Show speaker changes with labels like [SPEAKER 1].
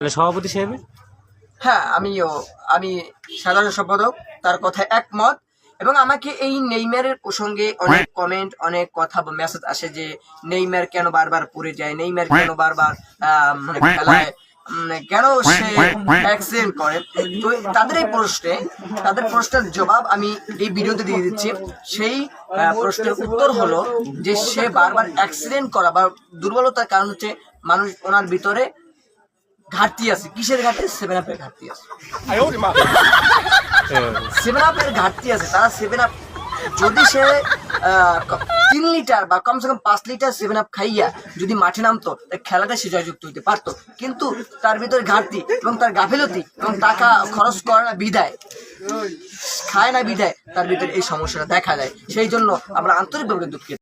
[SPEAKER 1] সভাপতি সাহেব
[SPEAKER 2] হ্যাঁ আমিও। আমি সাধারণ সম্পাদক, তার কথা একমত। এবং আমাকে এই নেইমারের প্রসঙ্গে অনেক কমেন্ট অনেক কথা বা মেসেজ আসে যে, নেইমার কেন বারবার পড়ে যায়? নেইমার কেন বারবার মানে কেন সে অ্যাক্সিডেন্ট করে? তো তাদের এই প্রশ্নে, তাদের প্রশ্নের জবাব আমি এই ভিডিওতে দিয়ে দিচ্ছি। সেই প্রশ্নের উত্তর হলো যে, সে বারবার অ্যাক্সিডেন্ট করা বা দুর্বলতার কারণ হচ্ছে মানুষ ওনার ভিতরে ঘাটতি আছে। কিসের ঘাটতি? সেভেন আপের ঘাটতি আছে। সেভেন আপের ঘাটতি আছে। তারা সেভেন আপ যদি সে তিন লিটার বা কমসে কম পাঁচ লিটার সেভেন আপ খাইয়া যদি মাঠে নামতো খেলাটা সে জয়যুক্ত হইতে পারতো। কিন্তু তার ভিতরে ঘাটতি এবং তার গাফিলতি এবং টাকা খরচ করে না বিদায়। খায় না বিদায় তার ভিতরে এই সমস্যাটা দেখা যায় সেই জন্য আমরা আন্তরিকভাবে দুঃখিত।